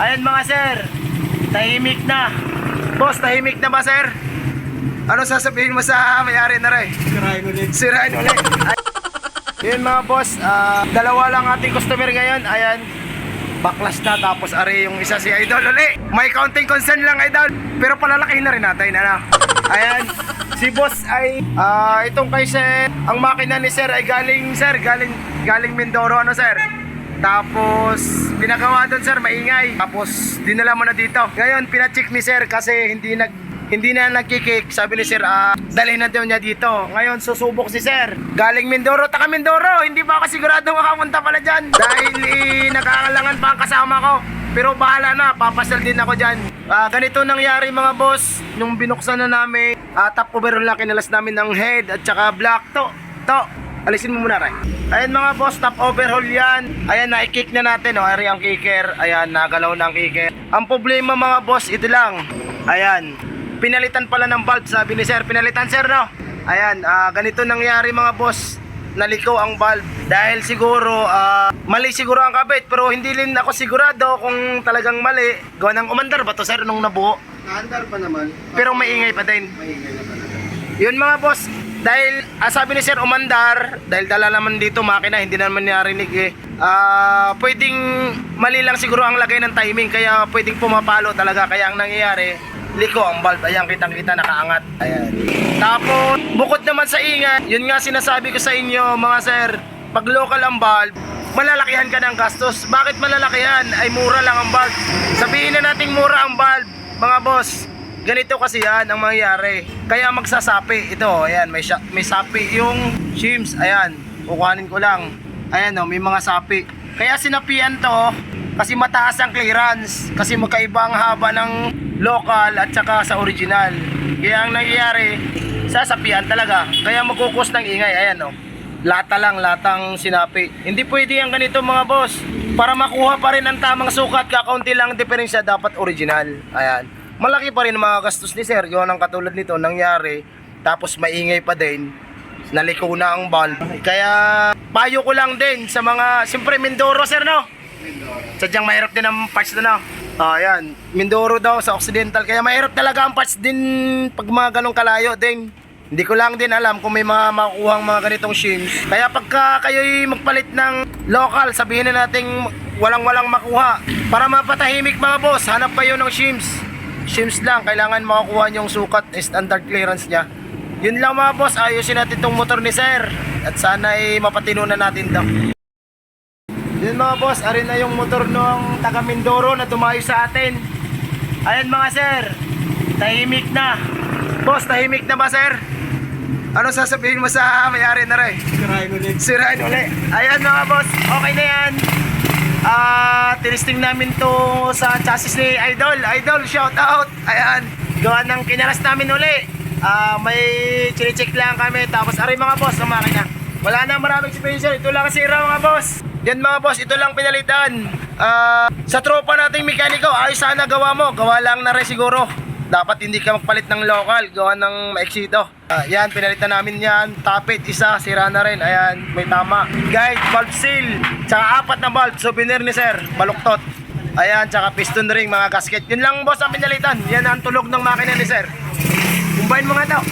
Ayan mga sir, tahimik na. Boss, tahimik na ba sir? Ano sasabihin mo sa may-ari na rin? Sirahin ulit. Sirain ulit. Yun mga boss, ah, dalawa lang ating customer ngayon. Ayan, baklas na tapos are yung isa si Idol uli. May counting concern lang Idol, pero palalakihin na rin natin. Ano? Ayan, si boss ay ah, itong kay sir, ang makina ni sir ay galing sir, galing galing Mindoro ano sir. Tapos pinagawa doon sir, maingay. Tapos dinala mo na dito. Ngayon pina-check ni sir kasi hindi nag hindi na nagkikik. Sabi ni Sir, ah, dalhin na daw niya dito. Ngayon, susubok si Sir. Galing Mindoro, taka Mindoro. Hindi pa ako sigurado makapunta pala dyan. Dahil eh, nakakalangan pa ang kasama ko. Pero bahala na, papasal din ako dyan. Ah, ganito nangyari mga boss. Nung binuksan na namin, ah, top overall lang kinalas namin ng head at saka black to. To, alisin mo muna rin. Ayan mga boss, top overhaul yan. Ayan, na-kick na natin. Oh. Ari ang kicker. Ayan, nagalaw na ang kicker. Ang problema mga boss, ito lang. Ayan, pinalitan pala ng valve sabi ni sir pinalitan sir no ayan ah, ganito nangyari mga boss naliko ang valve dahil siguro ah, mali siguro ang kabit pero hindi rin ako sigurado kung talagang mali gawa ng umandar ba to sir nung nabuo Naandar pa naman. pero maingay pa din Maingay na talaga. yun mga boss dahil ah, sabi ni sir umandar dahil dala naman dito makina hindi naman narinig eh. Ah, pwedeng mali lang siguro ang lagay ng timing kaya pwedeng pumapalo talaga. Kaya ang nangyayari liko ang valve ayan kitang kita nakaangat. Ayan. Tapos bukod naman sa ingat yun nga sinasabi ko sa inyo mga sir pag local ang valve malalakihan ka ng gastos. Bakit malalakihan? Ay mura lang ang valve sabihin na nating mura ang valve mga boss ganito kasi yan ang mangyayari. Kaya magsasapi. Ito ayan may, may sapi yung shims. Ayan kukuhanin ko lang. Ayan oh, may mga sapi. Kaya sinapian to kasi mataas ang clearance kasi magkaiba ang haba ng local at saka sa original. Kaya ang nangyayari sasapian talaga. Kaya magkukos ng ingay. Ayan oh lata lang latang sinapi. Hindi pwede ang ganito mga boss. Para makuha pa rin ang tamang sukat kakaunti lang ang diferensya dapat original. Ayan malaki pa rin mga gastos ni sir yun ang katulad nito nangyari tapos maingay pa din naliko na ang valve kaya payo ko lang din sa mga siyempre Mindoro sir no Sadyang mahirap din ang parts na no. Ah, yan. Mindoro daw sa Occidental. Kaya mahirap talaga ang parts din pag mga ganong kalayo din. Hindi ko lang din alam kung may mga makukuhang mga ganitong shims. Kaya pagka kayo'y magpalit ng local, sabihin na nating walang-walang makuha. Para mapatahimik mga boss, hanap kayo ng shims. Shims lang, kailangan makakuha yung sukat, standard clearance niya. Yun lang mga boss, ayusin natin tong motor ni sir. At sana ay mapatino na natin daw. Yun mga boss, arin na yung motor ng taga Mindoro na tumayo sa atin. Ayan mga sir, tahimik na. Boss, tahimik na ba sir? Ano sasabihin mo sa may-ari na rin? Sirahin ulit. Sirain uli. Ayan mga boss, okay na yan. Ah, tinisting namin to sa chassis ni Idol. Idol, shout out. Ayan, gawa ng kinalas namin uli. Ah, may chine-check lang kami. Tapos aray mga boss, ang makina. Wala na maraming special. Ito lang sira mga boss. Yan mga boss, ito lang pinalitan. Ah, sa tropa nating mekaniko, ay sana gawa mo. Gawa lang na rin siguro. Dapat hindi ka magpalit ng local, gawa ng maeksito. Ah, yan, pinalitan namin yan. Tapit, isa, sira na rin. Ayan, may tama. Guide, valve seal. Tsaka apat na valve, souvenir ni sir. Baluktot. Ayan, tsaka piston ring, mga gasket. Yun lang boss ang pinalitan. Yan ang tulog ng makina ni sir. Kumbahin mo nga daw.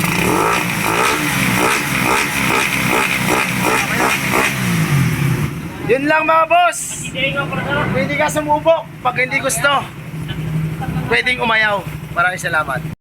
Yun lang mga boss. Pwede ka sumubok pag hindi gusto. Pwedeng umayaw. Maraming salamat.